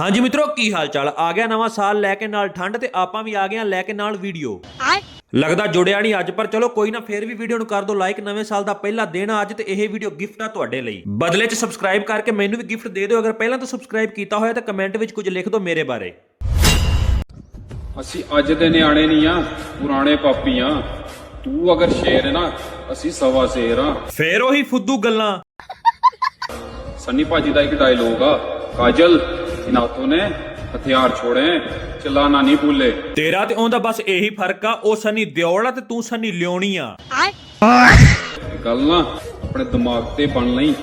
ਹਾਂਜੀ ਮਿੱਤਰੋ ਕੀ ਹਾਲ ਚਾਲ ਆ ਗਿਆ ਨਵਾਂ ਸਾਲ ਲੈ ਕੇ ਨਾਲ ਠੰਡ ਤੇ ਆਪਾਂ ਵੀ ਆ ਗਏ ਆ ਲੈ ਕੇ ਨਾਲ ਵੀਡੀਓ। ਲੱਗਦਾ ਜੁੜਿਆ ਨਹੀਂ ਅੱਜ ਪਰ ਚਲੋ ਕੋਈ ਨਾ ਫੇਰ ਵੀ ਵੀਡੀਓ ਨੂੰ ਕਰ ਦਿਓ ਲਾਈਕ ਨਵੇਂ ਸਾਲ ਦਾ ਪਹਿਲਾ ਦਿਨ ਅੱਜ ਤੇ ਇਹ ਵੀਡੀਓ ਗਿਫਟ ਆ ਤੁਹਾਡੇ ਲਈ। ਬਦਲੇ 'ਚ ਸਬਸਕ੍ਰਾਈਬ ਕਰਕੇ ਮੈਨੂੰ ਵੀ ਗਿਫਟ ਦੇ ਦਿਓ। ਅਗਰ ਪਹਿਲਾਂ ਤੋਂ ਸਬਸਕ੍ਰਾਈਬ ਕੀਤਾ ਹੋਇਆ ਤਾਂ ਕਮੈਂਟ ਵਿੱਚ ਕੁਝ ਲਿਖ ਦਿਓ ਮੇਰੇ ਬਾਰੇ। ਅਸੀਂ ਅੱਜ ਦੇ ਨਿਆਣੇ ਨਹੀਂ ਆ ਪੁਰਾਣੇ ਪਾਪੀ ਆ। ਤੂੰ ਅਗਰ ਸ਼ੇਰ ਹੈ ਨਾ ਅਸੀਂ ਸਵਾ ਸ਼ੇਰ ਆ। ਫੇਰ ਉਹੀ ਫੁੱਦੂ ਗੱਲਾਂ। ਸੰਨੀ ਭਾਜੀ ਦਾ ਇੱਕ ਡਾਇਲੋਗ ਆ। ਕਾਜਲ ਇਨਾਥੋਂ ਨੇ ਹਥਿਆਰ ਛੋੜੇ ਚਲਾਣਾ ਨਹੀਂ ਭੁੱਲੇ। ਤੇਰਾ ਤੇ ਉਹਦਾ ਬਸ ਇਹੀ ਫ਼ਰਕ ਆ ਉਹ ਸਨੀ ਦਿਓਲ ਆ ਤੇ ਤੂੰ ਸਨੀ ਲਿਓਣੀ ਆ। ਗੱਲ ਨਾ ਆਪਣੇ ਦਿਮਾਗ ਤੇ ਬਣ ਲਈ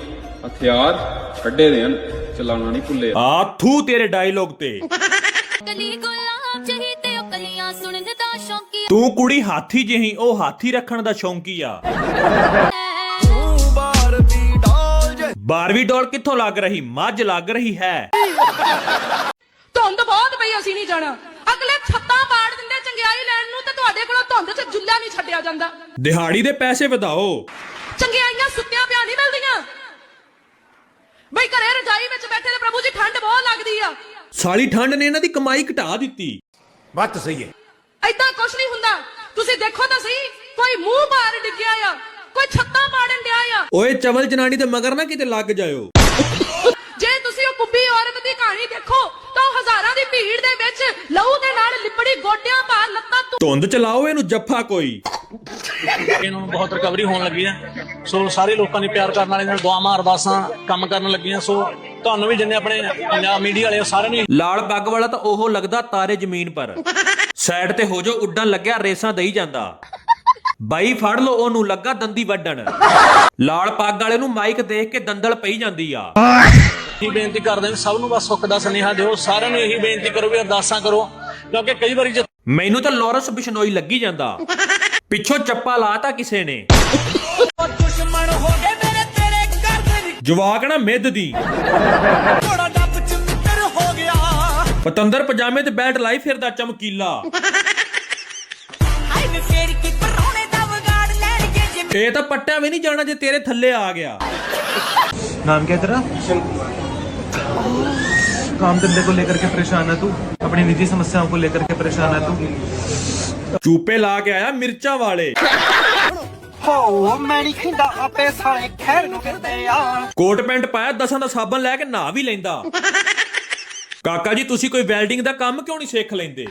ਹਥਿਆਰ ਛੱਡੇ ਦੇਣ ਚਲਾਣਾ ਨਹੀਂ ਭੁੱਲੇ। ਆ ਥੂ ਤੇਰੇ ਡਾਇਲੋਗ ਤੇ। ਕਲੀ ਗੁਲਾਬ ਜਹੀ ਤੇ ਉਹ ਕਲੀਆਂ ਸੁਣਨ ਦਾ ਸ਼ੌਂਕੀ ਤੂੰ ਕੁੜੀ ਹਾਥੀ ਜਿਹੀ ਉਹ ਹਾਥੀ ਰੱਖਣ ਦਾ ਸ਼ੌਂਕੀ ਆ ਬਾਰਵੀ ਡੋਲ ਕਿੱਥੋਂ ਲੱਗ ਰਹੀ? ਮੱਝ ਲੱਗ ਰਹੀ ਹੈ। ਧੁੰਦ ਬਹੁਤ ਪਈ ਅਸੀਂ ਨਹੀਂ ਜਾਣਾ। ਅਗਲੇ ਛੱਤਾਂ ਪਾੜ ਦਿੰਦੇ ਚੰਗਿਆਈ ਲੈਣ ਨੂੰ ਤੇ ਤੁਹਾਡੇ ਕੋਲੋਂ ਧੁੰਦ 'ਚ ਜੁੱਲਾ ਨਹੀਂ ਛੱਡਿਆ ਜਾਂਦਾ। ਦਿਹਾੜੀ ਦੇ ਪੈਸੇ ਵਧਾਓ। ਚੰਗਿਆਈਆਂ ਸੁੱਤਿਆਂ ਪਿਆ ਨਹੀਂ ਮਿਲਦੀਆਂ। ਬਈ ਘਰੇ ਰਜਾਈ ਵਿੱਚ ਬੈਠੇ ਤੇ ਪ੍ਰਭੂ ਜੀ ਠੰਡ ਬਹੁਤ ਲੱਗਦੀ ਆ। ਸਾਲੀ ਠੰਡ ਨੇ ਇਹਨਾਂ ਦੀ ਕਮਾਈ ਘਟਾ ਦਿੱਤੀ। ਬਾਤ ਸਹੀ ਹੈ। ਐਦਾਂ ਕੁਛ ਨਹੀਂ ਹੁੰਦਾ। ਤੁਸੀਂ ਦੇਖੋ ਤਾਂ ਸਹੀ ਕੋਈ ਮੂੰਹ ਬਾਹਰ ਡਿੱਗਿਆ ਆ। ਕੋਈ ਛੱਤਾਂ ਪਾੜਨ ਡਿਆ ਆ? ਓਏ ਚਵਲ ਜਨਾਨੀ ਦੇ ਮਗਰ ਨਾ ਕਿਤੇ ਲੱਗ ਜਾਇਓ। ਜੇ ਤੁਸੀਂ ਉਹ ਕੁੱਬੀ ਔਰਤ ਦੀ ਕਹਾਣੀ ਦੇਖੋ ਤਾਂ ਉਹ ਹਜ਼ਾਰਾਂ ਦੀ ਭੀੜ ਦੇ ਵਿੱਚ ਲਹੂ ਦੇ ਨਾਲ ਲਿਪੜੀ ਗੋਡਿਆਂ ਭਾਰ ਲੱਤਾਂ ਧੁ- ਧੁੰਦ ਚਲਾਓ ਇਹਨੂੰ ਜੱਫਾ ਕੋਈ। ਇਹਨਾਂ ਨੂੰ ਬਹੁਤ ਰਿਕਵਰੀ ਹੋਣ ਲੱਗੀ ਹੈ। ਸੋ ਸਾਰੇ ਲੋਕਾਂ ਦੀ ਪਿਆਰ ਕਰਨ ਵਾਲੇ ਨਾਲ ਦੁਆਵਾਂ ਅਰਦਾਸਾਂ ਕੰਮ ਕਰਨ ਲੱਗੀਆਂ। ਸੋ ਤੁਹਾਨੂੰ ਵੀ ਜਿੰਨੇ ਆਪਣੇ ਪੰਜਾਬ ਮੀਡੀਆ ਵਾਲੇ ਆ, ਸਾਰਿਆਂ ਨੂੰ ਲਾਲ ਪੱਗ ਵਾਲਾ ਤਾਂ ਉਹ ਲੱਗਦਾ ਤਾਰੇ ਜ਼ਮੀਨ ਪਰ। ਸਾਈਡ ਤੇ ਹੋ ਜਾ ਉੱਡਣ ਲੱਗਿਆ ਰੇਸਾਂ ਦੇਈ ਜਾਂਦਾ। ਬਾਈ ਫੜ ਲਓ ਉਹਨੂੰ ਲੱਗਾ ਦੰਦੀ ਵੱਢਣ। ਲਾਲ ਪੱਗ ਵਾਲੇ ਨੂੰ ਮਾਈਕ ਦੇਖ ਕੇ ਦੰਦਲ ਪਈ ਜਾਂਦੀ ਆ। ਇਹੀ ਬੇਨਤੀ ਕਰਦੇ ਸਭ ਨੂੰ ਬਸ ਸੁੱਖ ਦਾ ਸੁਨੇਹਾ ਦਿਓ ਸਾਰਿਆਂ ਨੂੰ ਇਹੀ ਬੇਨਤੀ ਕਰੋ ਵੀ ਅਰਦਾਸਾਂ ਕਰੋ ਕਿਉਂਕਿ ਕਈ ਵਾਰੀ ਜੇ ਮੈਨੂੰ ਤਾਂ ਲੋਰੈਂਸ ਬਿਸ਼ਨੋਈ ਲੱਗੀ ਜਾਂਦਾ। ਪਿੱਛੋਂ ਚੱਪਾ ਲਾਤਾ ਕਿਸੇ ਨੇ। ਦੁਸ਼ਮਣ ਹੋ ਗਏ ਮੇਰੇ ਤੇਰੇ ਘਰ ਦੇ ਨੀ ਜਵਾਕ ਨਾ ਮਿੱਧ ਦੀ। ਘੋੜਾ ਡੱਬ ਚ ਮਿੱਤਰ ਹੋ ਗਿਆ। ਪਤੰਦਰ ਪਜਾਮੇ ਤੇ ਬੈਲਟ ਲਾਈ ਫਿਰਦਾ ਚਮਕੀਲਾ। ਹਾਏ ਫੇਰ ਇਹ ਤਾਂ ਪੱਟਿਆ ਵੀ ਨਹੀਂ ਜਾਣਾ ਜੇ ਤੇਰੇ ਥੱਲੇ ਆ ਗਿਆ नाम क्या है तेरा काम धंधे को लेकर के परेशान है तू अपनी निजी समस्याओं को लेकर के परेशान है तू ਚੂਪੇ ਲਾ ਕੇ ਆਇਆ ਮਿਰਚਾਂ ਵਾਲੇ ਹੋ ਮੈਂ ਨਹੀਂ ਖਿੰਦਾ ਆਪੇ ਸਾਲੇ ਖੈਰ ਨੂੰ ਫਿਰਦੇ ਆ ਕੋਟ ਪੈਂਟ ਪਾਇਆ ਦਸਾਂ ਦਾ ਸਾਬਣ ਲੈ ਕੇ ਨਹਾ ਵੀ ਲੈਂਦਾ ਕਾਕਾ ਜੀ ਤੁਸੀਂ ਕੋਈ ਵੈਲਡਿੰਗ ਦਾ ਕੰਮ ਕਿਉਂ ਨਹੀਂ ਸਿੱਖ ਲੈਂਦੇ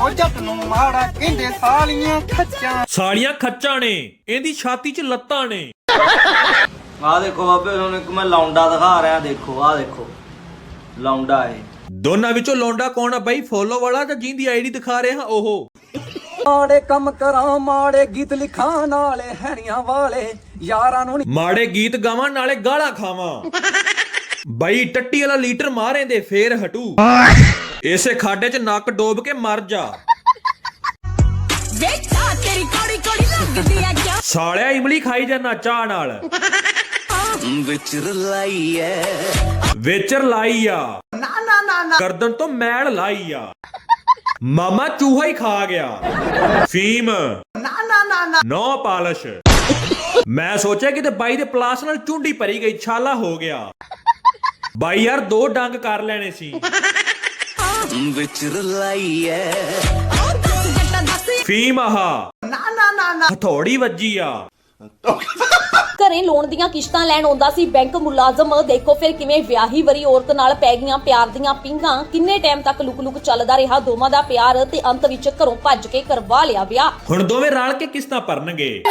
ਜੋ ਜੱਟ ਨੂੰ ਮਾੜਾ ਕਹਿੰਦੇ ਸਾਲੀਆਂ ਖੱਚਾਂ। ਸਾਲੀਆਂ ਖੱਚਾਂ ਨੇ ਇਹਦੀ ਛਾਤੀ 'ਚ ਲੱਤਾਂ ਨੇ। ਆ ਦੇਖੋ ਬਾਬੇ ਤੁਹਾਨੂੰ ਇੱਕ ਮੈਂ ਲੌਂਡਾ ਦਿਖਾ ਰਿਹਾ ਦੇਖੋ ਆ ਦੇਖੋ। ਲੌਂਡਾ ਏ ਦੋਨਾਂ ਵਿੱਚੋਂ ਲੌਂਡਾ ਕੌਣ ਆ ਬਾਈ? ਫੋਲੋ ਵਾਲਾ ਜਾਂ ਜਿੰਦੀ ਆਈਡੀ ਦਿਖਾ ਰਿਹਾ ਉਹ? ਮਾੜੇ ਕੰਮ ਕਰਾਂ ਮਾੜੇ ਗੀਤ ਲਿਖਾਂ ਨਾਲੇ ਹੈਣੀਆਂ ਵਾਲੇ ਯਾਰਾਂ ਨੂੰ ਨੀ ਮਾੜੇ ਗੀਤ ਗਾਵਾਂ ਨਾਲੇ ਗਾਲਾਂ ਖਾਵਾਂ। ਬਾਈ ਟੱਟੀ ਵਾਲਾ ਲੀਟਰ ਮਾਰੇ ਦੇ ਫੇਰ ਹਟੂ। ਇਸੇ ਖਾਡੇ 'ਚ ਨੱਕ ਡੋਬ ਕੇ ਮਰ ਜਾ। ਵੇਚਾ ਤੇਰੀ ਕੋੜੀ ਕੋੜੀ ਲੱਗਦੀ ਆ ਕਿਉਂ? ਸਾਲਿਆ ਇਮਲੀ ਖਾਈ ਜਾਂਦਾ ਚਾਹ ਨਾਲ। ਵਿਚਰ ਲਾਈ ਐ। ਵੇਚਰ ਲਾਈ ਆ। ਨਾ ਨਾ ਨਾ ਨਾ। ਗਰਦਨ ਤੋਂ ਮੈਲ ਲਾਈ ਆ। ਮਾਮਾ ਚੂਹਾ ਹੀ ਖਾ ਗਿਆ। ਫੀਮ। ਨਾ ਨਾ ਨਾ ਨਾ। No polish. ਮੈਂ ਸੋਚਿਆ ਕਿ ਤੇ ਬਾਈ ਦੇ ਪਲਾਸ ਨਾਲ ਚੁੰਡੀ ਭਰੀ ਗਈ ਛਾਲਾ ਹੋ ਗਿਆ। ਬਾਈ ਯਾਰ ਦੋ ਡੰਗ ਕਰ ਲੈਣੇ ਸੀ। ਵਿਚਰ ਲਾਈ ਐ ਉਹ ਦੱਸ ਜੱਟਾ ਦੱਸ। ਫੀਮ ਆਹ। ਨਾ ਨਾ ਨਾ ਨਾ। ਹਥੌੜੀ ਵੱਜੀ ਆ। ਘਰੇ ਲੋਨ ਦੀਆਂ ਕਿਸ਼ਤਾਂ ਲੈਣ ਆਉਂਦਾ ਸੀ ਬੈਂਕ ਮੁਲਾਜ਼ਮ। ਦੇਖੋ ਫਿਰ ਕਿਵੇਂ ਵਿਆਹੀ ਵਰੀ ਔਰਤ ਨਾਲ ਪੈ ਗਈਆਂ ਪਿਆਰ ਦੀਆਂ ਪਿੰਗਾਂ। ਕਿੰਨੇ ਟਾਈਮ ਤੱਕ ਲੁਕ-ਲੁਕ ਚੱਲਦਾ ਰਿਹਾ ਦੋਵਾਂ ਦਾ ਪਿਆਰ ਤੇ ਅੰਤ ਵਿੱਚ ਘਰੋਂ ਭੱਜ ਕੇ ਕਰਵਾ ਲਿਆ ਵਿਆਹ। ਹੁਣ ਦੋਵੇਂ ਰਲ ਕੇ ਕਿਸ਼ਤਾਂ ਭਰਨਗੇ।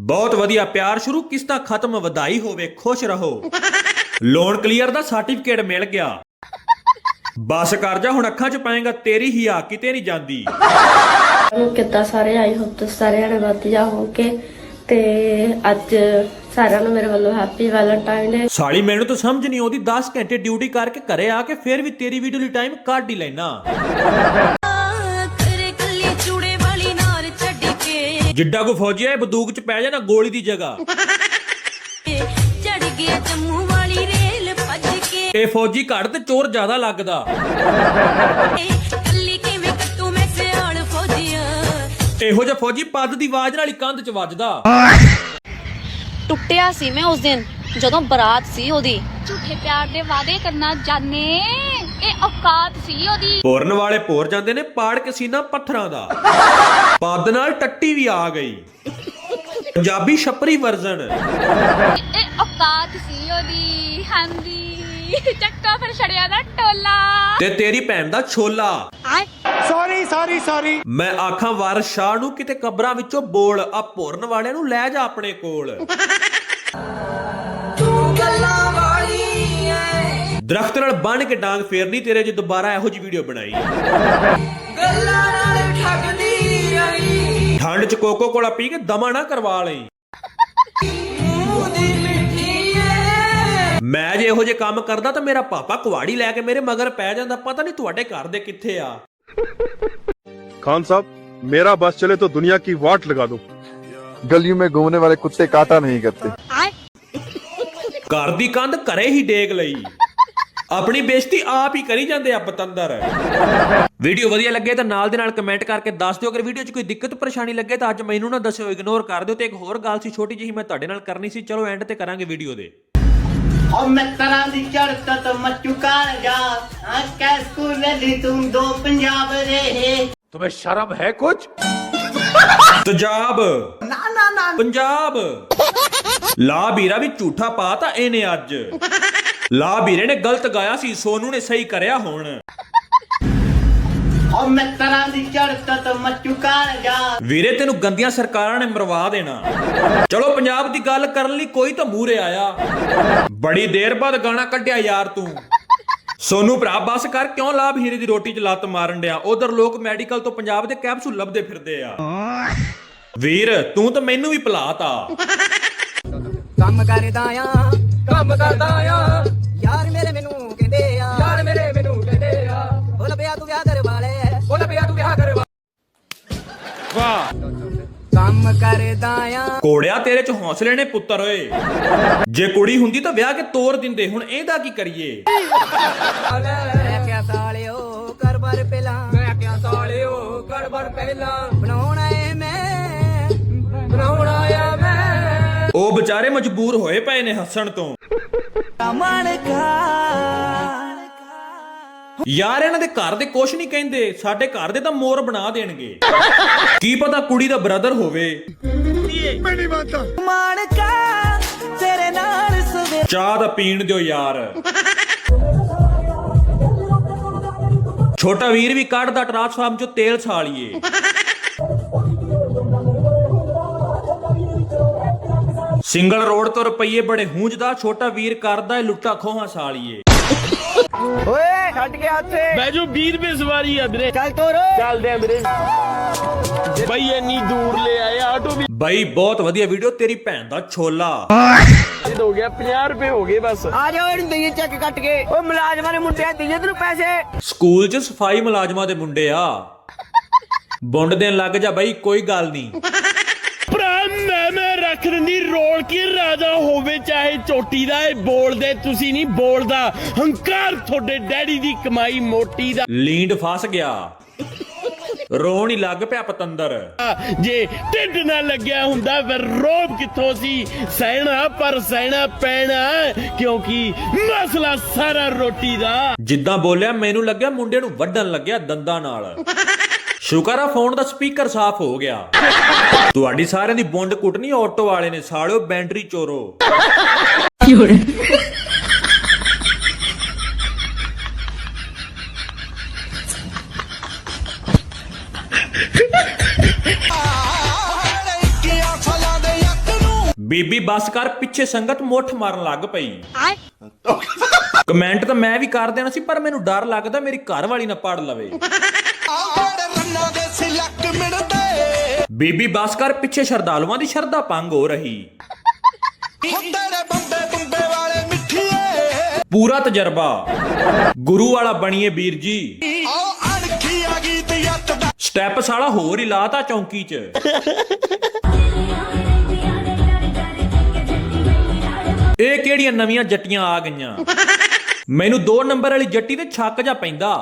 ਬਹੁਤ ਵਧੀਆ ਪਿਆਰ ਸ਼ੁਰੂ ਕਿਸ਼ਤਾਂ ਖਤਮ ਵਧਾਈ ਹੋਵੇ ਖੁਸ਼ ਰਹੋ। ਲੋਨ ਕਲੀਅਰ ਦਾ ਸਰਟੀਫਿਕੇਟ ਮਿਲ ਗਿਆ। ਬਸ ਕਰ ਜਾ ਹੁਣ ਅੱਖਾਂ 'ਚ ਪਾਏਗਾ ਤੇਰੀ ਹੀ ਆ ਕਿਤੇ ਨਹੀਂ ਜਾਂਦੀ। ਨੂੰ ਕਿੱਦਾਂ ਸਾਰੇ ਆਈ ਹੋ ਤੁਸੀਂ ਸਾਰਿਆਂ ਨੇ ਵਧੀਆ ਹੋ ਕੇ ਤੇ ਅੱਜ ਸਾਰਿਆਂ ਨੂੰ ਮੇਰੇ ਵੱਲੋਂ ਹੈਪੀ ਵੈਲੈਂਟਾਈਨ ਡੇ ਸਾਲੀ ਮੈਨੂੰ ਤਾਂ ਸਮਝ ਨਹੀਂ ਆਉਂਦੀ 10 ਘੰਟੇ ਡਿਊਟੀ ਕਰਕੇ ਘਰੇ ਆ ਕੇ ਫੇਰ ਵੀ ਤੇਰੀ ਵੀਡੀਓ ਲਈ ਟਾਈਮ ਕੱਢ ਹੀ ਲੈਣਾ ਤੇਰੇ ਕੱਲੀ ਚੂੜੇ ਵਾਲੀ ਨਾਰ ਛੱਡ ਕੇ। ਜਿੱਡਾ ਕੋ ਫੌਜੀ ਹੈ ਬੰਦੂਕ 'ਚ ਪੈ ਜਾਣਾ ਗੋਲੀ ਦੀ ਜਗ੍ਹਾ। ਚੜ ਗਿਆ ਜੰਮੂ ਇਹ ਫੌਜੀ ਘੱਟ ਤੇ ਚੋਰ ਜ਼ਿਆਦਾ ਲੱਗਦਾ। ਕੱਲੀ ਕਿਵੇਂ ਕੱਟੂ ਮੈਂ ਸਿਆਣ ਫੌਜੀਆਂ? ਇਹੋ ਜਿਹਾ ਫੌਜੀ ਪੱਦ ਦੀ ਆਵਾਜ਼ ਨਾਲ ਹੀ ਕੰਧ 'ਚ ਵੱਜਦਾ। ਟੁੱਟਿਆ ਸੀ ਮੈਂ ਉਸ ਦਿਨ ਜਦੋਂ ਬਰਾਤ ਸੀ ਉਹਦੀ। ਝੂਠੇ ਪਿਆਰ ਦੇ ਵਾਅਦੇ ਕਰਨਾ ਜਾਣੇ ਇਹ ਔਕਾਤ ਸੀ ਉਹਦੀ। ਭੋਰਨ ਵਾਲੇ ਭੋਰ ਜਾਂਦੇ ਨੇ ਪਾੜ ਕੇ ਸੀਨਾ ਪੱਥਰਾਂ ਦਾ। ਪੱਦ ਨਾਲ ਟੱਟੀ ਵੀ ਆ ਗਈ। ਪੰਜਾਬੀ ਛਪਰੀ ਵਰਜ਼ਨ। ਇਹ ਔਕਾਤ ਸੀ ਉਹਦੀ ਹਾਂਜੀ। ਚੱਕਾ ਫਿਰ ਛੜਿਆ ਦਾ ਟੋਲਾ। ਤੇ ਤੇਰੀ ਭੈਣ ਦਾ ਛੋਲਾ। ਆਏ। ਸੌਰੀ ਸੌਰੀ ਸੌਰੀ ਮੈਂ ਆਖਾਂ ਵਾਰਸ ਸ਼ਾਹ ਨੂੰ ਕਿਤੇ ਕਬਰਾਂ ਵਿੱਚੋਂ ਬੋਲ ਆ ਭੋਰਨ ਵਾਲਿਆਂ ਨੂੰ ਲੈ ਜਾ ਆਪਣੇ ਕੋਲ। ਦਰਖਤ ਨਾਲ ਬੰਨ ਕੇ ਡਾਂਗ ਫੇਰਨੀ ਤੇਰੇ ਜੇ ਦੁਬਾਰਾ ਇਹੋ ਜੀ ਵੀਡੀਓ ਬਣਾਈ। ਠੰਡ ਚ ਕੋਕੋ ਕੋਲਾ ਪੀ ਕੇ ਦਮਾ ਨਾ ਕਰਵਾ ਲਈ। ਜੇ ਇਹੋ ਜੇ ਕੰਮ ਕਰਦਾ ਤਾਂ ਮੇਰਾ ਪਾਪਾ ਕੁਵਾੜੀ ਲੈ ਕੇ ਮੇਰੇ ਮਗਰ ਪੈ ਜਾਂਦਾ ਪਤਾ ਨਹੀਂ ਤੁਹਾਡੇ ਘਰ ਦੇ ਕਿੱਥੇ ਆ खान साहब मेरा बस चले तो दुनिया की वाट लगा दो गलियों में घूमने वाले कुत्ते काटा नहीं करते ਘਰ ਦੀ ਕੰਧ ਘਰੇ ਹੀ ਡੇਗ ਲਈ ਆਪਣੀ ਬੇਇੱਜ਼ਤੀ ਆਪ ਹੀ ਕਰੀ ਜਾਂਦੇ ਆ ਪਤੰਦਰ ਵੀਡੀਓ ਵਧੀਆ ਲੱਗੇ ਤਾਂ ਨਾਲ ਦੇ ਨਾਲ ਕਮੈਂਟ ਕਰਕੇ ਦੱਸ ਦਿਓ ਅਗਰ ਵੀਡੀਓ 'ਚ ਕੋਈ ਦਿੱਕਤ ਪਰੇਸ਼ਾਨੀ ਲੱਗੇ ਤਾਂ ਅੱਜ ਮੈਨੂੰ ਨਾ ਦੱਸਿਓ ਇਗਨੋਰ ਕਰ ਦਿਓ ਤੇ ਇੱਕ ਹੋਰ ਗੱਲ ਸੀ ਛੋਟੀ ਜਿਹੀ ਮੈਂ ਤੁਹਾਡੇ ਨਾਲ ਕਰਨੀ ਸੀ ਚਲੋ ਐਂਡ ਤੇ ਕਰਾਂਗੇ ਵੀਡੀਓ ਦੇ ਉਹ ਮਿੱਤਰਾਂ ਦੀ ਚੜਤ ਤੋਂ ਮੱਚੂ ਕਰ ਜਾ ਹਾਂ ਕੈ ਸਕੂਲ ਦੀ ਤੂੰ ਦੋ ਪੰਜਾਬ ਰਹੇ तुम्हें शर्म है कुछ ਤਜਾਬ ਨਾ ਨਾ ਨਾ ਪੰਜਾਬ ਲਾ ਵੀਰਾ ਵੀ ਝੂਠਾ ਪਾਤਾ ਇਹਨੇ ਅੱਜ ਲਾ ਵੀਰੇ ਨੇ ਗਲਤ ਗਾਇਆ ਸੀ ਸੋਨੂ ਨੇ ਸਹੀ ਕਰਿਆ ਹੁਣ ਉਹ ਮਿੱਤਰਾਂ ਦੀ ਚੜਤ ਤੋਂ ਮੱਚੂ ਕਰ ਜਾ। ਵੀਰੇ ਤੈਨੂੰ ਗੰਦੀਆਂ ਸਰਕਾਰਾਂ ਨੇ ਮਰਵਾ ਦੇਣਾ। ਚਲੋ ਪੰਜਾਬ ਦੀ ਗੱਲ ਕਰਨ ਲਈ ਕੋਈ ਤਾਂ ਮੂਹਰੇ ਆਇਆ। ਬੜੀ ਦੇਰ ਬਾਅਦ ਗਾਣਾ ਕੱਢਿਆ ਯਾਰ ਤੂੰ। ਸੋਨੂ ਭਰਾ ਬਸ ਕਰ ਕਿਉਂ ਲਾਭ ਹੀਰੇ ਦੀ ਰੋਟੀ 'ਚ ਲੱਤ ਮਾਰਨ ਡਿਆ? ਉਧਰ ਲੋਕ ਮੈਡੀਕਲ ਤੋਂ ਪੰਜਾਬ ਦੇ ਕੈਪਸੂਲ ਲੱਭਦੇ ਫਿਰਦੇ ਆ। ਵੀਰ ਤੂੰ ਤਾਂ ਮੈਨੂੰ ਵੀ ਭੁਲਾਤਾ ਕੰਮ ਕਰਦਾ ਆ ਕੰਮ ਕਰਦਾ ਆ। ਯਾਰ ਮੇਰੇ ਮੈਨੂੰ ਵਾਹ ਕੰਮ ਕਰਦਾ ਆ। ਕੋੜਿਆ ਤੇਰੇ 'ਚ ਹੌਸਲੇ ਨੇ ਪੁੱਤਰ ਓਏ। ਜੇ ਕੁੜੀ ਹੁੰਦੀ ਤਾਂ ਵਿਆਹ ਕੇ ਤੋਰ ਦਿੰਦੇ ਹੁਣ ਇਹਦਾ ਕੀ ਕਰੀਏ? ਮੈਂ ਕਿਹਾ ਸਾਲਿਓ ਕਰ ਬਾਰ ਪਹਿਲਾਂ ਮੈਂ ਕਿਹਾ ਸਾਲਿਓ ਕਰ ਬਾਰ ਪਹਿਲਾਂ। ਬਣਾਉਣਾ ਏ ਮੈਂ ਬਣਾਉਣਾ ਆ ਮੈਂ। ਉਹ ਵਿਚਾਰੇ ਮਜਬੂਰ ਹੋਏ ਪਏ ਨੇ ਹੱਸਣ ਤੋਂ। ਯਾਰ ਇਹਨਾਂ ਦੇ ਘਰ ਦੇ ਕੁਛ ਨਹੀਂ ਕਹਿੰਦੇ। ਸਾਡੇ ਘਰ ਦੇ ਤਾਂ ਮੋਰ ਬਣਾ ਦੇਣਗੇ। ਕੀ ਪਤਾ ਕੁੜੀ ਦਾ ਬ੍ਰਦਰ ਹੋਵੇ। ਮਾਣਕਾ ਤੇਰੇ ਨਾਲ ਸਵੇ। ਚਾਹ ਦਾ ਪੀਣ ਦਿਓ ਯਾਰ। ਛੋਟਾ ਵੀਰ ਵੀ ਕੱਢਦਾ ਟਰਾਂਸਫਾਰਮ ਚੋਂ ਤੇਲ ਛਾਲੀਏ। ਸਿੰਗਲ ਰੋਡ ਤੋਂ ਰੁਪਈਏ ਬੜੇ ਹੂੰਜਦਾ ਛੋਟਾ ਵੀਰ ਕਰਦਾ ਲੁੱਟਾ ਖੋਹਾਂ ਸਾਲੀਏ ਓਏ ਛੱਡ ਕੇ ਹੱਥ ਸੇ ਬਹਿ ਜਾਓ 20 ਰੁਪਏ ਸਵਾਰੀ ਆ ਵੀਰੇ। ਚੱਲ ਤੋਰ। ਚੱਲਦੇ ਆ ਵੀਰੇ। ਬਈ ਇੰਨੀ ਦੂਰ ਲੈ ਆਏ ਆਟੋ ਵੀ। ਬਈ ਬਹੁਤ ਵਧੀਆ ਵੀਡੀਓ ਤੇਰੀ ਭੈਣ ਦਾ ਛੋਲਾ। ਹੋ ਗਿਆ 50 ਰੁਪਏ ਹੋ ਗਏ ਬਸ। ਆ ਜਾਓ ਇਹਨੂੰ ਦਈਏ ਚੱਕ ਕੱਟ ਕੇ। ਓ ਮੁਲਾਜ਼ਮਾਂ ਦੇ ਮੁੰਡਿਆਂ ਦਈਏ ਤੈਨੂੰ ਪੈਸੇ। ਸਕੂਲ 'ਚ ਸਫ਼ਾਈ ਮੁਲਾਜ਼ਮਾਂ ਦੇ ਮੁੰਡੇ ਆ। ਬੁੰਡ ਦੇਣ ਲੱਗ ਜਾ ਬਈ ਕੋਈ ਗੱਲ ਨਹੀਂ। ਰੱਖ ਦਿੰਦੀ ਰੋਲ ਕੇ ਰਾਜਾ ਹੋਵੇ ਚਾਹੇ ਚੋਟੀ ਦਾ ਇਹ ਬੋਲਦੇ ਤੁਸੀਂ ਨਹੀਂ ਬੋਲਦਾ। ਹੰਕਾਰ ਤੁਹਾਡੇ ਡੈਡੀ ਦੀ ਕਮਾਈ ਮੋਟੀ ਦਾ। ਲੀਂਡ ਫਸ ਗਿਆ। ਰੋਣ ਹੀ ਲੱਗ ਪਿਆ ਪਤੰਦਰ। ਜੇ ਢਿੱਡ ਨਾ ਲੱਗਿਆ ਹੁੰਦਾ ਫਿਰ ਰੋਬ ਕਿੱਥੋਂ ਸੀ? ਸਹਿਣਾ ਪਰ ਸਹਿਣਾ ਪੈਣਾ ਕਿਉਂਕਿ ਮਸਲਾ ਸਾਰਾ ਰੋਟੀ ਦਾ। ਜਿੱਦਾਂ ਬੋਲਿਆ ਮੈਨੂੰ ਲੱਗਿਆ ਮੁੰਡੇ ਨੂੰ ਵੱਢਣ ਲੱਗਿਆ ਦੰਦਾਂ ਨਾਲ। ਸ਼ੁਕਰ ਆ ਫੋਨ ਦਾ ਸਪੀਕਰ ਸਾਫ਼ ਹੋ ਗਿਆ। ਤੁਹਾਡੀ ਸਾਰਿਆਂ ਦੀ ਬੁੰਡ ਕੁੱਟਣੀ ਆਟੋ ਵਾਲੇ ਨੇ ਸਾਲਿਓ ਬੈਟਰੀ ਚੋਰੋ। ਬੀਬੀ ਬਸ ਕਰ ਪਿੱਛੇ ਸੰਗਤ ਮੁੱਠ ਮਾਰਨ ਲੱਗ ਪਈ। ਕਮੈਂਟ ਤਾਂ ਮੈਂ ਵੀ ਕਰ ਦੇਣਾ ਸੀ ਪਰ ਮੈਨੂੰ ਡਰ ਲੱਗਦਾ ਮੇਰੀ ਘਰ ਵਾਲੀ ਨਾ ਪੜ ਲਵੇ। ਬੀਬੀ ਬਾਸਕਰ ਪਿੱਛੇ ਸ਼ਰਧਾਲੂਆਂ ਦੀ ਸ਼ਰਧਾ ਭੰਗ ਹੋ ਰਹੀ। ਪੂਰਾ ਤਜਰਬਾ। ਗੁਰੂ ਵਾਲਾ ਬਣੀਏ ਵੀਰ ਜੀ। ਸਟੈਪ ਸਾਲਾ ਹੋਰ ਹੀ ਲਾਤਾ ਚੌਂਕੀ 'ਚ। ਇਹ ਕਿਹੜੀਆਂ ਨਵੀਆਂ ਜੱਟੀਆਂ ਆ ਗਈਆਂ? ਮੈਨੂੰ 2 ਨੰਬਰ ਵਾਲੀ ਜੱਟੀ ਤੇ ਛੱਕ ਜਾ ਪੈਂਦਾ।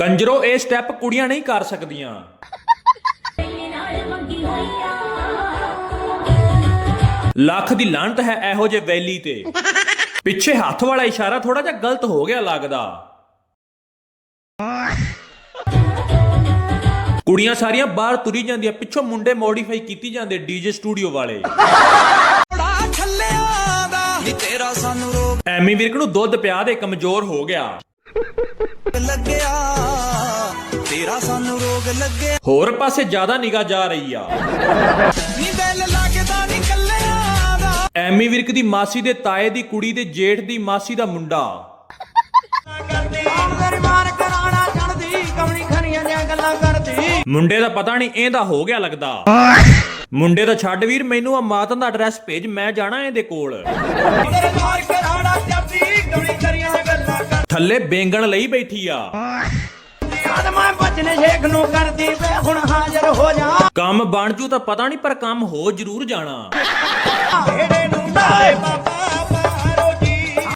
ਕੰਜਰੋ ਇਹ ਸਟੈਪ ਕੁੜੀਆਂ ਨਹੀਂ ਕਰ ਸਕਦੀਆਂ। ਲੱਖ ਦੀ ਲਾਂਤ ਹੈ ਇਹੋ ਜੇ ਵੈਲੀ ਤੇ। ਪਿੱਛੇ ਹੱਥ ਵਾਲਾ ਇਸ਼ਾਰਾ ਥੋੜਾ ਜਿਹਾ ਗਲਤ ਹੋ ਗਿਆ ਲੱਗਦਾ। ਕੁੜੀਆਂ ਸਾਰੀਆਂ ਬਾਹਰ ਤੁਰੀ ਜਾਂਦੀਆਂ ਪਿੱਛੋਂ ਮੁੰਡੇ ਮੋਡੀਫਾਈ ਕੀਤੀ ਜਾਂਦੇ ਡੀਜੇ ਸਟੂਡੀਓ ਵਾਲੇ। ਐਮੀ ਵਿਰਕ ਨੂੰ ਦੁੱਧ ਪਿਆ ਦੇ ਕਮਜ਼ੋਰ ਹੋ ਗਿਆ। ਹੋਰ ਪਾਸੇ ਜ਼ਿਆਦਾ ਨਿਗਾਹ ਜਾ ਰਹੀ ਆ। ਐਮੀ ਵਿਰਕ ਦੀ ਮਾਸੀ ਦੇ ਤਾਏ ਦੀ ਕੁੜੀ ਦੇ ਜੇਠ ਦੀ ਮਾਸੀ ਦਾ ਮੁੰਡਾ। ਮੁੰਡੇ ਦਾ ਪਤਾ ਨਹੀਂ ਇਹਦਾ ਹੋ ਗਿਆ ਲੱਗਦਾ। ਮੁੰਡੇ ਦਾ ਛੱਡ ਵੀਰ ਮੈਨੂੰ ਆ ਮਾਤਾ ਦਾ ਐਡਰੈਸ ਭੇਜ ਮੈਂ ਜਾਣਾ ਇਹਦੇ ਕੋਲ। ਥੱਲੇ ਬੇਂਗਣ ਲਈ ਬੈਠੀ ਆ। ਕੰਮ ਬਣ ਜੂ ਤਾਂ ਪਤਾ ਨਹੀਂ ਪਰ ਕੰਮ ਹੋ ਜ਼ਰੂਰ ਜਾਣਾ।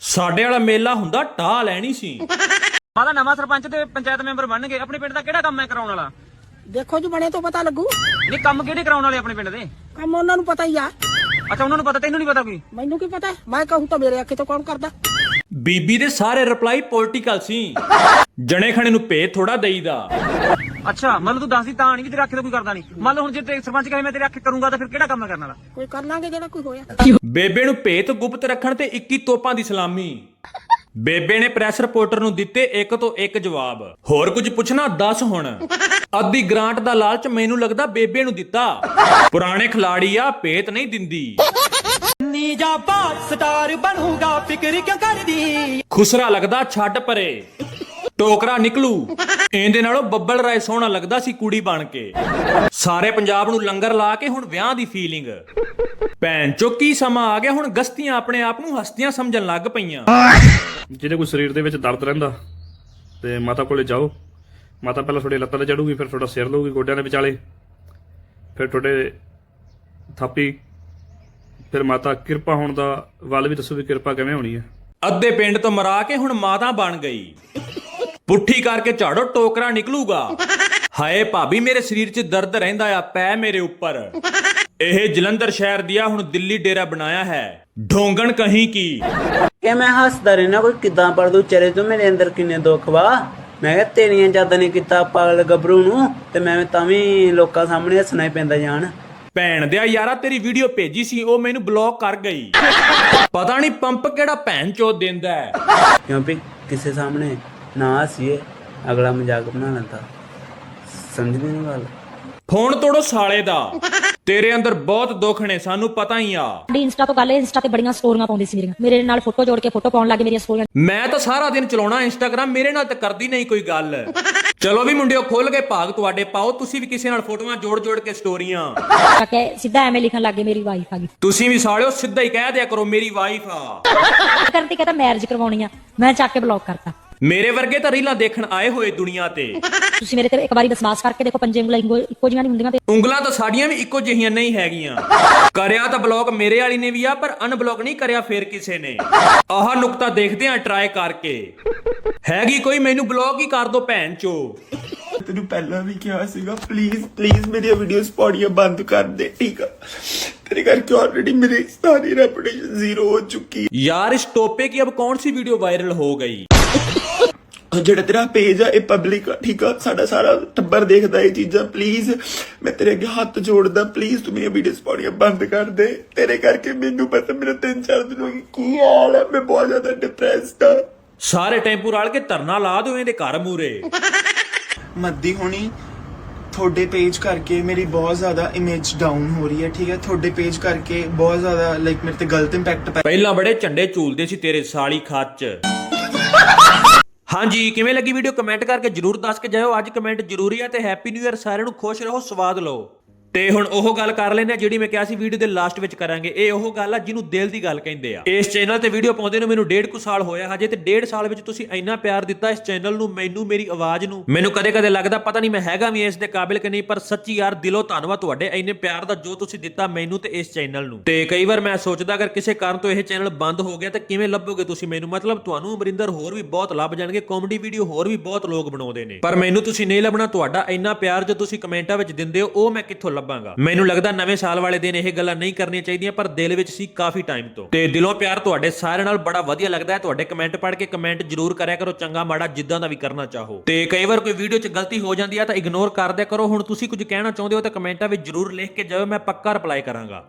ਸਾਡੇ ਵਾਲਾ ਮੇਲਾ ਹੁੰਦਾ ਟਾਹ ਲੈਣੀ ਸੀ। ਮਾਦਾ ਨਵਾਂ ਸਰਪੰਚ ਤੇ ਪੰਚਾਇਤ ਮੈਂਬਰ ਬਣ ਗਏ ਆਪਣੇ ਪਿੰਡ ਦਾ ਕਿਹੜਾ ਕੰਮ ਹੈ ਕਰਾਉਣ ਵਾਲਾ? ਦੇਖੋ ਜੀ ਬਣੇ ਤੋਂ ਪਤਾ ਲੱਗੂ। ਨਹੀਂ ਕੰਮ ਕਿਹੜੇ ਕਰਾਉਣ ਵਾਲੇ ਆਪਣੇ ਪਿੰਡ ਦੇ? ਕੰਮ ਉਹਨਾਂ ਨੂੰ ਪਤਾ ਹੀ ਆ। ਅੱਛਾ ਉਹਨਾਂ ਨੂੰ ਪਤਾ ਤੈਨੂੰ ਨਹੀਂ ਪਤਾ ਕੋਈ? ਮੈਨੂੰ ਕੀ ਪਤਾ? ਮੈਂ ਕਹੂੰ ਤਾਂ ਮੇਰੇ ਅੱਖੇ ਤੋਂ ਕੌਣ ਕਰਦਾ? ਬੀਬੀ ਦੇ ਸਾਰੇ ਰਿਪਲਾਈ ਪੋਲਿਟੀਕਲ ਸੀ। ਜਣੇ ਖਣੇ ਨੂੰ ਭੇਤ ਥੋੜਾ ਦੇਈਦਾ। ਅੱਛਾ ਮਤਲਬ ਤੂੰ ਦੱਸਦੀ ਤਾਂ ਨਹੀਂ ਵੀ ਤੇਰੇ ਅੱਖੇ ਤੋਂ ਕੋਈ ਕਰਦਾ ਨਹੀਂ। ਮੰਨ ਲਓ ਹੁਣ ਜੇ ਤੇ ਸਰਪੰਚ ਕਹੇ ਮੈਂ ਤੇਰੇ ਅੱਖੇ ਕਰੂੰਗਾ ਤਾਂ ਫਿਰ ਕਿਹੜਾ ਕੰਮ ਕਰਨ ਵਾਲਾ ਕੋਈ ਕਰ ਲਾਂਗੇ ਜਿਹੜਾ ਕੋਈ ਹੋਇਆ। ਬੇਬੇ ਨੂੰ ਭੇਤ ਗੁਪਤ ਰੱਖਣ ਤੇ 21 ਤੋਪਾਂ ਦੀ ਸਲਾਮੀ। ਬੇਬੇ ਨੇ ਪ੍ਰੈਸ ਰਿਪੋਰਟਰ ਨੂੰ ਦਿੱਤੇ ਇੱਕ ਤੋਂ ਇੱਕ ਜਵਾਬ। ਹੋਰ ਕੁਝ ਪੁੱਛਣਾ ਦੱਸ ਹੁਣ। ਅੱਧੀ ਗ੍ਰਾਂਟ ਦਾ ਲਾਲਚ ਮੈਨੂੰ ਲੱਗਦਾ ਬੇਬੇ ਨੂੰ ਦਿੱਤਾ। ਪੁਰਾਣੇ ਖਿਲਾੜੀ ਆ ਭੇਤ ਨਹੀਂ ਦਿੰਦੀ। ਨੀ ਜਾ ਬਾਤ ਸਟਾਰ ਬਣੂਗਾ ਫਿਕਰ ਕਿਉਂ ਕਰਦੀ? ਖੁਸਰਾ ਲੱਗਦਾ ਛੱਡ ਪਰੇ। ਟੋਕਰਾ ਨਿਕਲੂ। ਇਹਦੇ ਨਾਲੋਂ ਬੱਬਲ ਰਾਏ ਸੋਹਣਾ ਲੱਗਦਾ ਸੀ ਕੁੜੀ ਬਣ ਕੇ। ਸਾਰੇ ਪੰਜਾਬ ਨੂੰ ਲੰਗਰ ਲਾ ਕੇ ਹੁਣ ਵਿਆਹ ਦੀ ਫੀਲਿੰਗ ਭੈਣ ਚੋ ਕੀ ਸਮਾਂ ਆ ਗਿਆ ਹੁਣ ਗਸਤੀਆਂ ਆਪਣੇ ਆਪ ਨੂੰ ਹਸਤੀਆਂ ਸਮਝਣ ਲੱਗ ਪਈਆਂ। ਜਿਹਦੇ ਕੋਈ ਸਰੀਰ ਦੇ ਵਿੱਚ ਦਰਦ ਰਹਿੰਦਾ ਤੇ ਮਾਤਾ ਕੋਲੇ ਜਾਓ। ਮਾਤਾ ਪਹਿਲਾਂ ਤੁਹਾਡੇ ਲੱਤਾਂ ਤੇ ਚੜੂਗੀ ਫਿਰ ਤੁਹਾਡਾ ਸਿਰ ਲਊਗੀ ਗੋਡਿਆਂ ਦੇ ਵਿਚਾਲੇ। ਫਿਰ ਤੁਹਾਡੇ ਥਾਪੀ ਫਿਰ ਮਾਤਾ ਕਿਰਪਾ ਹੋਣ ਦਾ ਵੱਲ ਵੀ ਦੱਸੋ ਵੀ ਕਿਰਪਾ ਕਿਵੇਂ ਹੋਣੀ ਹੈ। ਅੱਧੇ ਪਿੰਡ ਤੋਂ ਮਰਾ ਕੇ ਹੁਣ ਮਾਤਾ ਬਣ ਗਈ। ਪੁੱਠੀ ਕਰਕੇ ਝਾੜੋ ਟੋਕਰਾ ਨਿਕਲੂਗਾ। ਹਾਏ ਭਾਬੀ ਮੇਰੇ ਸਰੀਰ 'ਚ ਦਰਦ ਰਹਿੰਦਾ ਆ ਪੈ ਮੇਰੇ ਉੱਪਰ। ਇਹ ਜਲੰਧਰ ਸ਼ਹਿਰ ਦਿਆ ਹੁਣ ਦਿੱਲੀ ਡੇਰਾ ਬਣਾਇਆ ਹੈ। ਢੋਂਗਣ ਕਹੀਂ ਕੀ? ਕਿ ਮੈਂ ਹੱਸਦਾ ਰਹਿਣਾ ਕੋਈ ਕਿਦਾਂ ਪੜ ਦੂ ਚਰੇ ਤੋਂ ਮੇਰੇ ਅੰਦਰ ਕਿੰਨੇ ਦੁੱਖ ਵਾ। ਮੈਂ ਕਿਹਾ ਤੇਰੀਆਂ ਜਦ ਨੇ ਕੀਤਾ ਪਾਗਲ ਗੱਭਰੂ ਨੂੰ ਤੇ ਮੈਂ ਤਾਂ ਵੀ ਲੋਕਾਂ ਸਾਹਮਣੇ ਹੱਸਣਾ ਹੀ ਪੈਂਦਾ ਜਾਣ। ਭੈਣ ਦਿਆ ਯਾਰਾ ਤੇਰੀ ਵੀਡੀਓ ਭੇਜੀ ਸੀ ਉਹ ਮੈਨੂੰ ਬਲੌਕ ਕਰ ਗਈ। ਪਤਾ ਨਹੀਂ ਪੰਪ ਕਿਹੜਾ ਭੈਣ ਚੋਦ ਦਿੰਦਾ ਹੈ। ਕਿਉਂਕਿ ਕਿਸੇ ਸਾਹਮਣੇ ਨਾ ਹੱਸੀਏ ਅਗਲਾ ਮਜ਼ਾਕ ਬਣਾ ਲੈਂਦਾ। ਸਮਝਦੇ ਨਹੀਂ ਗੱਲ? ਫੋਨ ਤੋੜੋ ਸਾਲੇ ਦਾ। ਤੇਰੇ ਅੰਦਰ ਬਹੁਤ ਦੁੱਖ ਨੇ ਸਾਨੂੰ ਪਤਾ ਹੀ ਆ। ਸਾਡੀ ਇੰਸਟਾ ਤੋਂ ਗੱਲ ਹੈ ਇੰਸਟਾ ਤੇ ਬੜੀਆਂ ਸਟੋਰੀਆਂ ਪਾਉਂਦੀ ਸੀ ਮੇਰੀਆਂ। ਮੇਰੇ ਨਾਲ ਫੋਟੋ ਜੋੜ ਕੇ ਫੋਟੋ ਪਾਉਣ ਲੱਗੇ ਮੇਰੀਆਂ ਸਟੋਰੀਆਂ ਮੈਂ ਤਾਂ ਸਾਰਾ ਦਿਨ ਚਲਾਉਣਾ ਇੰਸਟਾਗ੍ਰam ਮੇਰੇ ਨਾਲ ਤਾਂ ਕਰਦੀ ਨਹੀਂ ਕੋਈ ਗੱਲ। ਚਲੋ ਵੀ ਮੁੰਡਿਓ ਖੁੱਲ ਕੇ ਭਾਗ ਤੁਹਾਡੇ ਪਾਓ ਤੁਸੀਂ ਵੀ ਕਿਸੇ ਨਾਲ ਫੋਟੋਆਂ ਜੋੜ ਜੋੜ ਕੇ ਸਟੋਰੀਆਂ ਕੇ ਸਿੱਧਾ ਐਵੇਂ ਲਿਖਣ ਲੱਗੇ ਮੇਰੀ ਵਾਈਫ ਆ ਗਈ। ਤੁਸੀਂ ਵੀ ਸਾਲਿਓ ਸਿੱਧਾ ਹੀ ਕਹਿ ਦਿਆ ਕਰੋ ਮੇਰੀ ਵਾਈਫ ਆ। ਕਰਨ ਤੇ ਕਹਿੰਦਾ ਮੈਰਿਜ ਕਰਵਾਉਣੀ ਆ। ਮੈਂ ਚੱਕ ਕੇ ਬਲੌਕ ਕਰਤਾ। ਮੇਰੇ ਵਰਗੇ ਤਾਂ ਰੀਲਾਂ ਦੇਖਣ ਆਏ ਹੋਏ ਦੁਨੀਆ ਤੇ ਤੁਸੀਂ ਮੇਰੇ ਤੇ ਇੱਕ ਵਾਰੀ ਵਿਸ਼ਵਾਸ ਕਰਕੇ ਦੇਖੋ ਪੰਜੇ ਉਂਗਲਾਂ ਇੱਕੋ ਇੱਕੋ ਜਿਹੀਆਂ ਨਹੀਂ ਹੁੰਦੀਆਂ ਤੇ ਉਂਗਲਾਂ ਤਾਂ ਸਾਡੀਆਂ ਵੀ ਇੱਕੋ ਜਿਹੀਆਂ ਨਹੀਂ ਹੈਗੀਆਂ ਕਰਿਆ ਤਾਂ ਬਲੌਕ ਮੇਰੇ ਵਾਲੀ ਨੇ ਵੀ ਆ ਪਰ ਅਨਬਲੌਕ ਨਹੀਂ ਕਰਿਆ ਫੇਰ ਕਿਸੇ ਨੇ ਆਹ ਨੁਕਤਾ ਦੇਖਦੇ ਆ ਟਰਾਈ ਕਰਕੇ ਹੈਗੀ ਕੋਈ ਮੈਨੂੰ ਬਲੌਕ ਹੀ ਕਰ ਦੋ ਭੈਣ ਚੋ ਤੈਨੂੰ ਪਹਿਲਾਂ ਵੀ ਕਿਹਾ ਸੀਗਾ ਪਲੀਜ਼ ਪਲੀਜ਼ ਮੇਰੀਆਂ ਵੀਡੀਓਜ਼ ਪਾਉਣੀਆਂ ਬੰਦ ਕਰ ਦੇ ਠੀਕ ਆ ਤੇਰੇ ਕਰਕੇ ਆਲਰੇਡੀ ਮੇਰੀ ਸਾਰੀ ਰੈਪੂਟੇਸ਼ਨ ਜ਼ੀਰੋ ਹੋ ਚੁੱਕੀ यार इस टॉपिक की अब कौन सी वीडियो वायरल हो गई ਆ ਜਿਹੜਾ ਤੇਰਾ ਪੇਜ ਆ ਇਹ ਪਬਲਿਕ ਆ ਠੀਕ ਆ? ਸਾਡਾ ਸਾਰਾ ਟੱਬਰ ਦੇਖਦਾ ਇਹ ਚੀਜ਼ਾਂ। ਪਲੀਜ਼ ਮੈਂ ਤੇਰੇ ਅੱਗੇ ਹੱਥ ਜੋੜਦਾ। ਪਲੀਜ਼ ਤੂੰ ਮੇਰੀਆਂ ਵੀਡੀਓਜ਼ ਪਾਉਣੀਆਂ ਬੰਦ ਕਰ ਦੇ। ਤੇਰੇ ਕਰਕੇ ਮੈਨੂੰ ਪਤਾ ਮੇਰਾ ਤਿੰਨ ਚਾਰ ਦਿਨ ਹੋ ਗਏ। ਕੀ ਹਾਲ ਹੈ ਮੈਂ ਬਹੁਤ ਜ਼ਿਆਦਾ ਡਿਪਰੈਸਡ ਆ। ਸਾਰੇ ਟੈਂਪੂ ਰਲ ਕੇ ਧਰਨਾ ਲਾ ਦਿਓ ਇਹਦੇ ਘਰ ਮੂਰੇ ਮੱਦੀ ਹੋਣੀ ਤੁਹਾਡੇ ਪੇਜ ਕਰਕੇ ਮੇਰੀ ਬਹੁਤ ਜ਼ਿਆਦਾ ਇਮੇਜ ਡਾਊਨ ਹੋ ਰਹੀ ਹੈ ਠੀਕ ਹੈ? ਤੁਹਾਡੇ ਪੇਜ ਕਰਕੇ ਬਹੁਤ ਜ਼ਿਆਦਾ ਲਾਈਕ ਮੇਰੇ ਤੇ ਗਲਤ ਇੰਪੈਕਟ ਪੈ ਪਹਿਲਾਂ ਬੜੇ ਝੰਡੇ ਝੂਲਦੇ ਸੀ ਤੇਰੇ ਸਾਲੀ ਖੱਚ। ਹਾਂਜੀ, ਕਿਵੇਂ ਲੱਗੀ ਵੀਡੀਓ ਕਮੈਂਟ ਕਰਕੇ ਜਰੂਰ ਦੱਸ ਕੇ ਜਾਇਓ। ਅੱਜ ਕਮੈਂਟ ਜ਼ਰੂਰੀ ਹੈ ਤੇ ਹੈਪੀ ਨਿਊ ਇਅਰ ਸਾਰਿਆਂ ਨੂੰ ਖੁਸ਼ ਰਹੋ, ਸਵਾਦ ਲਓ। ਤੇ ਹੁਣ ਉਹ ਗੱਲ ਕਰ ਲੈਂਦੇ ਆ ਜਿਹੜੀ ਮੈਂ ਕਿਹਾ ਸੀ ਵੀਡੀਓ ਦੇ ਲਾਸਟ ਵਿੱਚ ਕਰਾਂਗੇ। ਇਹ ਉਹ ਗੱਲ ਆ ਜਿਹਨੂੰ ਦਿਲ ਦੀ ਗੱਲ ਕਹਿੰਦੇ ਆ। ਇਸ ਚੈਨਲ ਤੇ ਵੀਡੀਓ ਪਾਉਂਦੇ ਨੂੰ ਮੈਨੂੰ ਡੇਢ ਕੁ ਸਾਲ ਹੋਇਆ ਹਜੇ ਤੇ ਡੇਢ ਸਾਲ ਵਿੱਚ ਤੁਸੀਂ ਇੰਨਾ ਪਿਆਰ ਦਿੱਤਾ ਇਸ ਚੈਨਲ ਨੂੰ, ਮੈਨੂੰ, ਮੇਰੀ ਆਵਾਜ਼ ਨੂੰ। ਮੈਨੂੰ ਕਦੇ-ਕਦੇ ਲੱਗਦਾ ਪਤਾ ਨਹੀਂ ਮੈਂ ਹੈਗਾ ਵੀ ਇਸ ਦੇ ਕਾਬਿਲ ਕਿ ਨਹੀਂ, ਪਰ ਸੱਚੀ ਯਾਰ ਦਿਲੋਂ ਧੰਨਵਾਦ ਤੁਹਾਡੇ ਇੰਨੇ ਪਿਆਰ ਦਾ ਜੋ ਤੁਸੀਂ ਦਿੱਤਾ ਮੈਨੂੰ ਤੇ ਇਸ ਚੈਨਲ ਨੂੰ। ਤੇ ਕਈ ਵਾਰ ਮੈਂ ਸੋਚਦਾ ਅਗਰ ਕਿਸੇ ਕਾਰਨ ਤੋਂ ਇਹ ਚੈਨਲ ਬੰਦ ਹੋ ਗਿਆ ਤਾਂ ਕਿਵੇਂ ਲੱਭੋਗੇ ਤੁਸੀਂ ਮੈਨੂੰ? ਮਤਲਬ ਤੁਹਾਨੂੰ ਅਮਰਿੰਦਰ ਹੋਰ ਵੀ ਬਹੁਤ ਲੱਭ ਜਾਣਗੇ ਕਾਮੇਡੀ ਵੀਡੀਓ ਹੋਰ ਵੀ ਬਹੁਤ ਲੋਕ ਬਣਾਉਂਦੇ ਨੇ। ਪਰ ਮੈਨੂੰ ਤੁਸੀਂ ਨਹੀਂ ਲੱਭਣਾ, ਤੁਹਾਡਾ ਇੰਨਾ ਪਿਆਰ ਜੋ ਤੁਸੀਂ ਕਮੈਂਟਾਂ ਵਿੱਚ ਦਿੰਦੇ ਹੋ, ਉਹ ਮੈਂ ਕਿੱਥੋਂ ਲੱਭ ਲੱਭਾਂਗਾ। ਮੈਨੂੰ ਲੱਗਦਾ ਨਵੇਂ ਸਾਲ ਵਾਲੇ ਦਿਨ ਇਹ ਗੱਲਾਂ ਨਹੀਂ ਕਰਨੀਆਂ ਚਾਹੀਦੀਆਂ, ਪਰ ਦਿਲ ਵਿੱਚ ਸੀ ਕਾਫੀ ਟਾਈਮ ਤੋਂ। ਤੇ ਦਿਲੋਂ ਪਿਆਰ ਤੁਹਾਡੇ ਸਾਰਿਆਂ ਨਾਲ ਬੜਾ ਵਧੀਆ ਲੱਗਦਾ ਹੈ। ਤੁਹਾਡੇ ਕਮੈਂਟ ਪੜ੍ਹ ਕੇ ਕਮੈਂਟ ਜ਼ਰੂਰ ਕਰਿਆ ਕਰੋ, ਚੰਗਾ ਮਾੜਾ ਜਿੱਦਾਂ ਦਾ ਵੀ ਕਰਨਾ ਚਾਹੋ। ਤੇ ਕਈ ਵਾਰ ਕੋਈ ਵੀਡੀਓ 'ਚ ਗਲਤੀ ਹੋ ਜਾਂਦੀ ਹੈ ਤਾਂ ਇਗਨੋਰ ਕਰ ਦਿਆ ਕਰੋ। ਹੁਣ ਤੁਸੀਂ ਕੁਝ ਕਹਿਣਾ ਚਾਹੁੰਦੇ ਹੋ ਤਾਂ ਕਮੈਂਟਾਂ ਵਿੱਚ ਜ਼ਰੂਰ ਲਿਖ ਕੇ ਜਾਓ ਮੈਂ ਪੱਕਾ ਰਿਪਲਾਈ ਕਰਾਂਗਾ।